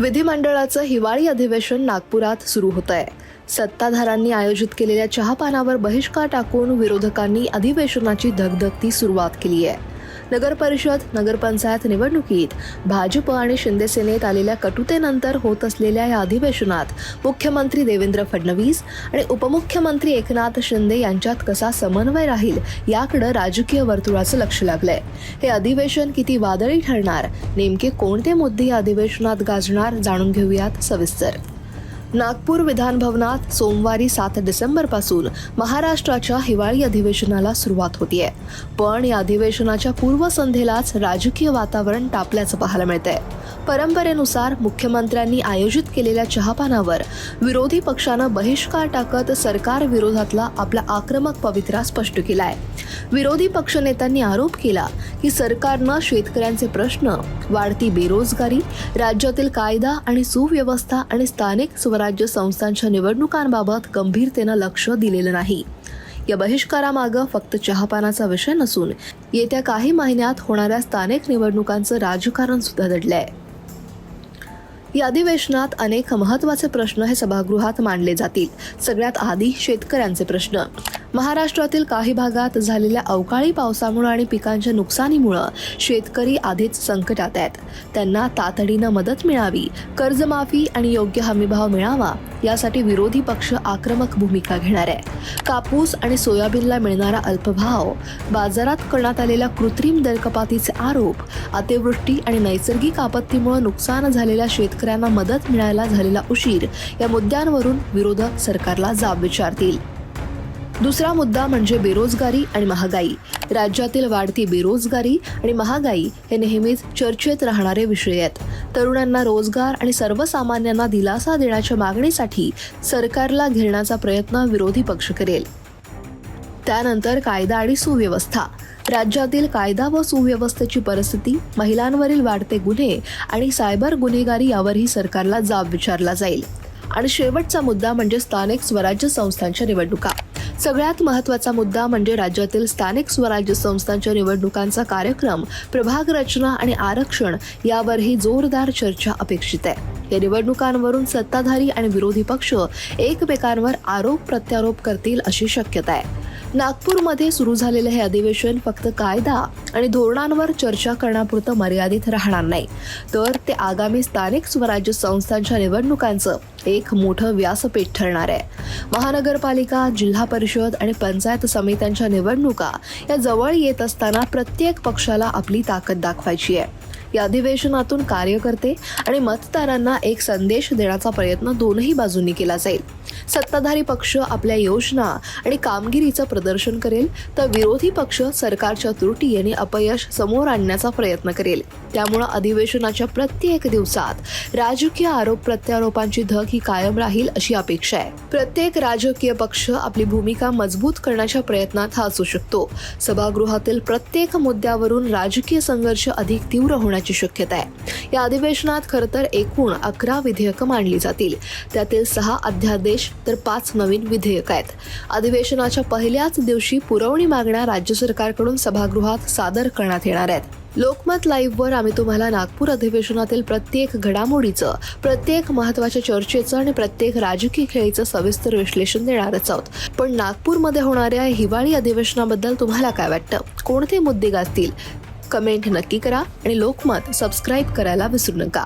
विधिमंडळाचं हिवाळी अधिवेशन नागपुरात सुरू होत आहे सत्ताधारांनी आयोजित केलेल्या चहापानावर बहिष्कार टाकून विरोधकांनी अधिवेशनाची धगधगती सुरुवात केली आहे नगर परिषद नगरपंचायत निवडणुकीत भाजप आणि शिंदे सेनेत आलेल्या कटुतेनंतर होत असलेल्या या अधिवेशनात मुख्यमंत्री देवेंद्र फडणवीस आणि उपमुख्यमंत्री एकनाथ शिंदे यांच्यात कसा समन्वय राहील याकडे राजकीय वर्तुळाचं लक्ष लागलंय. हे अधिवेशन किती वादळी ठरणार? नेमके कोणते मुद्दे या अधिवेशनात गाजणार? जाणून घेऊयात सविस्तर. नागपूर विधान भवनात सोमवारी सात डिसेंबरपासून महाराष्ट्राच्या हिवाळी अधिवेशनाला सुरुवात होतीये. पण या अधिवेशनाच्या पूर्वसंध्येलाच राजकीय वातावरण तापल्याचं पाहायला मिळतंय. परंपरेनुसार मुख्यमंत्र्यांनी आयोजित केलेल्या चहापानावर विरोधी पक्षानं बहिष्कार टाकत सरकार विरोधातला आपला आक्रमक पवित्रा स्पष्ट केलाय. विरोधी पक्षनेत्यांनी आरोप केला की सरकारनं शेतकऱ्यांचे प्रश्न वाढती बेरोजगारी राज्यातील कायदा आणि सुव्यवस्था आणि स्थानिक स्वराज्य संस्थांच्या निवडणुकांबाबत गंभीरतेनं लक्ष दिलेलं नाही. या बहिष्कारामागं फक्त चहापानाचा विषय नसून येत्या काही महिन्यात होणाऱ्या स्थानिक निवडणुकांचं राजकारण सुद्धा दडलंय या अधिवेशनात अनेक महत्त्वाचे प्रश्न हे सभागृहात मांडले जातील. सगळ्यात आधी शेतकऱ्यांचे प्रश्न. महाराष्ट्रातील काही भागात झालेल्या अवकाळी पावसामुळे आणि पिकांच्या नुकसानीमुळं शेतकरी आधीच संकटात आहेत. त्यांना तातडीनं मदत मिळावी कर्जमाफी आणि योग्य हमीभाव मिळावा यासाठी विरोधी पक्ष आक्रमक भूमिका घेणार आहे. कापूस आणि सोयाबीनला मिळणारा अल्पभाव बाजारात करण्यात आलेल्या कृत्रिम दरकपातीचे आरोप अतिवृष्टी आणि नैसर्गिक आपत्तीमुळे नुकसान झालेल्या शेतकऱ्यांना मदत मिळायला झालेला उशीर या मुद्द्यांवरून विरोधक सरकारला जाब विचारतील. दुसरा मुद्दा म्हणजे बेरोजगारी आणि महागाई. राज्यातील वाढती बेरोजगारी आणि महागाई हे नेहमीच चर्चेत राहणारे विषय आहेत. तरुणांना रोजगार आणि सर्वसामान्यांना दिलासा देण्याच्या मागणीसाठी सरकारला घेण्याचा प्रयत्न विरोधी पक्ष करेल. त्यानंतर कायदा आणि सुव्यवस्था. राज्यातील कायदा व सुव्यवस्थेची परिस्थिती महिलांवरील वाढते गुन्हे आणि सायबर गुन्हेगारी यावरही सरकारला जाब विचारला जाईल. आणि शेवटचा मुद्दा म्हणजे स्थानिक स्वराज्य संस्थांच्या निवडणुका. सगळ्यात महत्त्वाचा मुद्दा म्हणजे राज्यातील स्थानिक स्वराज्य संस्थांच्या निवडणुकांचा कार्यक्रम प्रभाग रचना आणि आरक्षण यावरही जोरदार चर्चा अपेक्षित आहे. या निवडणुकांवरून सत्ताधारी आणि विरोधी पक्ष एकमेकांवर आरोप प्रत्यारोप करतील अशी शक्यता आहे. नागपूरमध्ये सुरू झालेलं हे अधिवेशन फक्त कायदा आणि धोरणांवर चर्चा करण्यापुरतं मर्यादित राहणार नाही. तर ते आगामी स्थानिक स्वराज्य संस्थांच्या निवडणुकांचं एक मोठं व्यासपीठ ठरणार आहे. महानगरपालिका जिल्हा परिषद आणि पंचायत समित्यांच्या निवडणुका या जवळ येत असताना प्रत्येक पक्षाला आपली ताकद दाखवायची आहे. या अधिवेशनातून कार्यकर्ते आणि मतदारांना एक संदेश देण्याचा प्रयत्न दोनही बाजूंनी केला जाईल. सत्ताधारी पक्ष आपल्या योजना आणि कामगिरीचं प्रदर्शन करेल तर विरोधी पक्ष सरकारच्या त्रुटी आणि अपयश समोर आणण्याचा प्रयत्न करेल. त्यामुळं अधिवेशनाच्या प्रत्येक दिवसात राजकीय आरोप प्रत्यारोपांची धग ही कायम राहील अशी अपेक्षा आहे. प्रत्येक राजकीय पक्ष आपली भूमिका मजबूत करण्याच्या प्रयत्नात हा असू शकतो. सभागृहातील प्रत्येक मुद्द्यावरून राजकीय संघर्ष अधिक तीव्र होण्याची शक्यता आहे. या अधिवेशनात खरं तर एकूण अकरा विधेयकं मांडली जातील. त्यातील सहा अध्यादेश तर पाच नवीन विधेयक आहेत. अधिवेशनाच्या पहिल्याच दिवशी पुरवणी मागण्या राज्य सरकारकडून सभागृहात सादर करण्यात येणार आहेत. लोकमत लाईव्हवर आम्ही तुम्हाला नागपूर अधिवेशनातील प्रत्येक घडामोडीचं प्रत्येक महत्त्वाच्या चर्चेचं आणि प्रत्येक राजकीय खेळीचं सविस्तर विश्लेषण देणारच आहोत. पण नागपूरमध्ये होणाऱ्या हिवाळी अधिवेशनाबद्दल तुम्हाला काय वाटतं? कोणते मुद्दे गाजतील? कमेंट नक्की करा आणि लोकमत सबस्क्राईब करायला विसरू नका.